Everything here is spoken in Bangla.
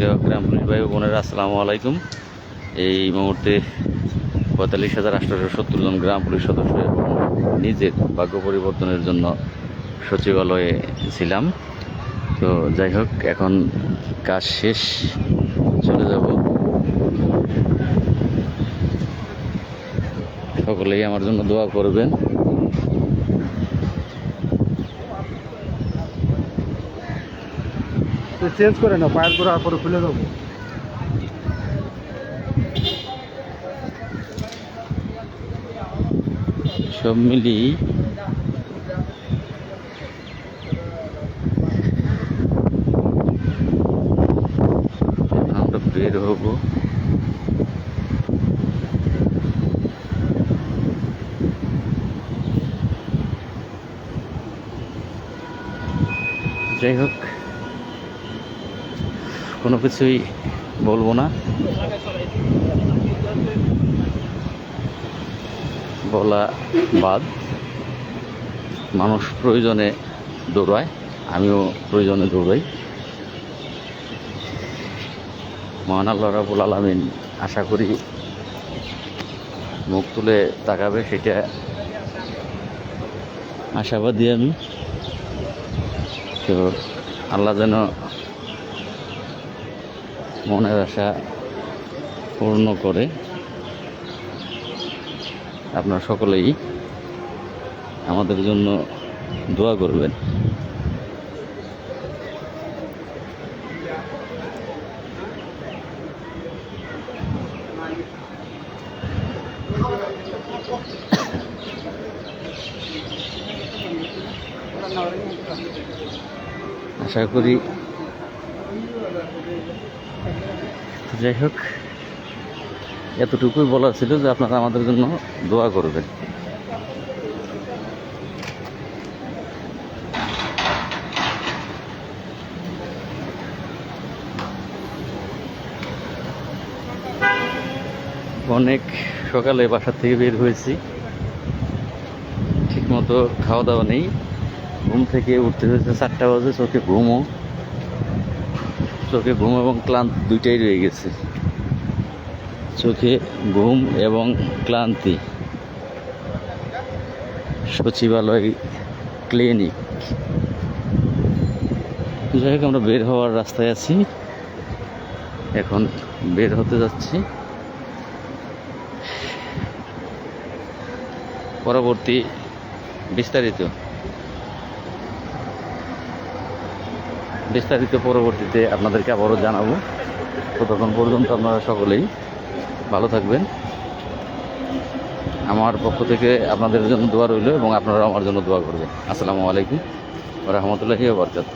প্রিয় গ্রাম পুলিশ ভাই, বোনেরা, আসসালামু আলাইকুম। এই মুহূর্তে পঁয়তাল্লিশ হাজার আটশোশো সত্তর জন গ্রাম পুলিশ সদস্য এবং নিজের ভাগ্য পরিবর্তনের জন্য সচিবালয়ে ছিলাম। তো যাই হোক, এখন কাজ শেষ, চলে যাব। সকলেই আমার জন্য দোয়া করবেন। চেঞ্জ করে না পায়ের করে পরে খুলে দেবো সব মিলিয়ে। আমরা বের হব। যাই হোক। কোনো কিছুই বলব না। বলা বাদ। মানুষ প্রয়োজনে দৌড়ায়, আমিও প্রয়োজনে দৌড়াই। মহান আল্লাহ রাবুল আলমিন আশা করি মুখ তুলে তাকাবে, সেটা আশাবাদী আমি। তো আল্লাহ যেন মনের আশা পূর্ণ করে আপনারা সকলেই আমাদের জন্য দোয়া করবেন। আশা করি যাই হোক, এতটুকুই বলার ছিল যে আপনারা আমাদের জন্য দোয়া করবেন। অনেক সকালে বাসা থেকে বের হয়েছি। ঠিকমতো খাওয়া দাওয়া নেই। ঘুম থেকে উঠতে হয়েছে চারটা বাজে, চোখে ঘুমও। চোখে ঘুম এবং ক্লান্ত দুইটাই রয়ে গেছে। চোখে ঘুম এবং ক্লান্তি। সচিবালয় ক্লিনিক। যাই হোক, আমরা বের হওয়ার রাস্তায় আছি। এখন বের হতে যাচ্ছি। পরবর্তী বিস্তারিত। বিস্তারিত পরবর্তীতে আপনাদেরকে আবারও জানাব। ততক্ষণ পর্যন্ত আপনারা সকলেই ভালো থাকবেন। আমার পক্ষ থেকে আপনাদের জন্য দোয়া রইল এবং আপনারা আমার জন্য দোয়া করবেন। আসসালামু আলাইকুম রহমতুল্লাহি বরকাত